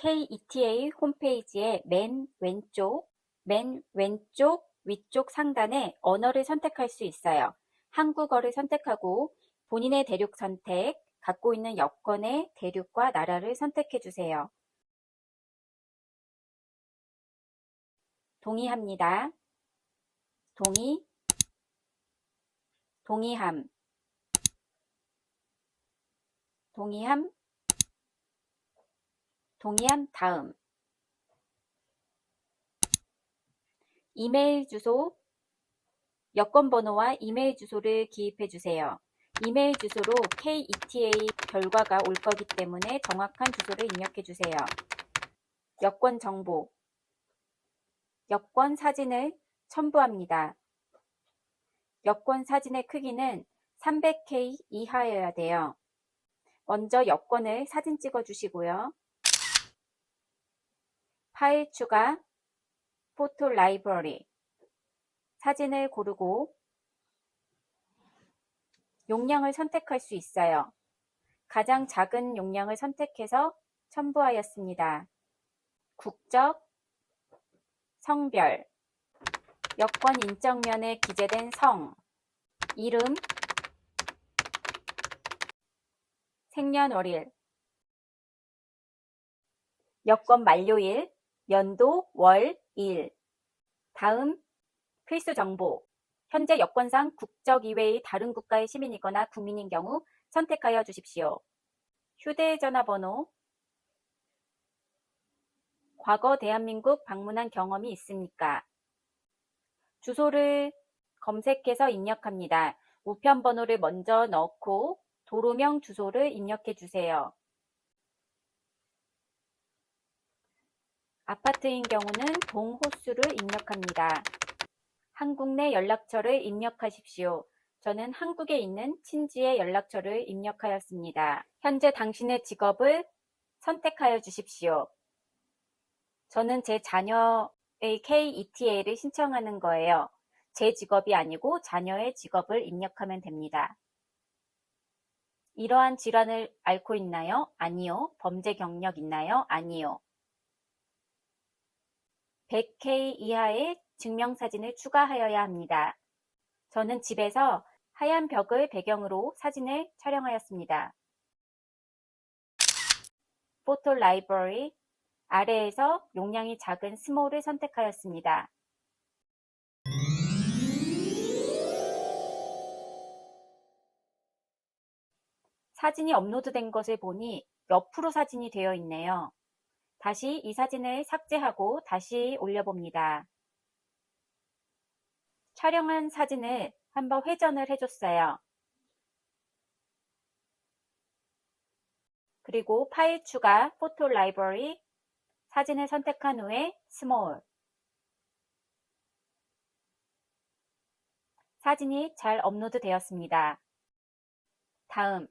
KETA 홈페이지의 맨 왼쪽, 맨 왼쪽 위쪽 상단에 언어를 선택할 수 있어요. 한국어를 선택하고 본인의 대륙 선택, 갖고 있는 여권의 대륙과 나라를 선택해 주세요. 동의합니다. 동의, 동의함, 동의함, 동의함 다음. 이메일 주소, 여권 번호와 이메일 주소를 기입해 주세요. 이메일 주소로 KETA 결과가 올 거기 때문에 정확한 주소를 입력해 주세요. 여권 정보, 여권 사진을 첨부합니다. 여권 사진의 크기는 300K 이하여야 돼요. 먼저 여권을 사진 찍어 주시고요. 파일 추가, 포토 라이브러리, 사진을 고르고 용량을 선택할 수 있어요. 가장 작은 용량을 선택해서 첨부하였습니다. 국적, 성별, 여권 인정면에 기재된 성, 이름, 생년월일, 여권 만료일, 연도, 월, 일. 다음, 필수 정보. 현재 여권상 국적 이외의 다른 국가의 시민이거나 국민인 경우 선택하여 주십시오. 휴대전화 번호. 과거 대한민국 방문한 경험이 있습니까? 주소를 검색해서 입력합니다. 우편 번호를 먼저 넣고 도로명 주소를 입력해 주세요. 아파트인 경우는 동호수를 입력합니다. 한국 내 연락처를 입력하십시오. 저는 한국에 있는 친지의 연락처를 입력하였습니다. 현재 당신의 직업을 선택하여 주십시오. 저는 제 자녀의 KETA를 신청하는 거예요. 제 직업이 아니고 자녀의 직업을 입력하면 됩니다. 이러한 질환을 앓고 있나요? 아니요. 범죄 경력 있나요? 아니요. 100K 이하의 증명사진을 추가하여야 합니다. 저는 집에서 하얀 벽을 배경으로 사진을 촬영하였습니다. 포토 라이브러리 아래에서 용량이 작은 스몰을 선택하였습니다. 사진이 업로드된 것을 보니 옆으로 사진이 되어 있네요. 다시 이 사진을 삭제하고 다시 올려봅니다. 촬영한 사진을 한번 회전을 해줬어요. 그리고 파일 추가, 포토 라이브러리, 사진을 선택한 후에 스몰. 사진이 잘 업로드 되었습니다. 다음.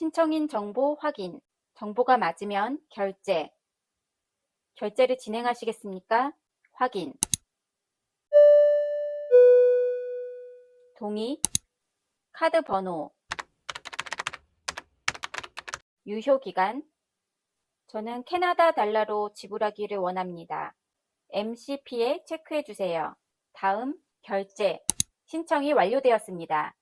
신청인 정보 확인. 정보가 맞으면 결제. 결제를 진행하시겠습니까? 확인. 동의. 카드 번호. 유효 기간. 저는 캐나다 달러로 지불하기를 원합니다. MCP에 체크해 주세요. 다음 결제. 신청이 완료되었습니다.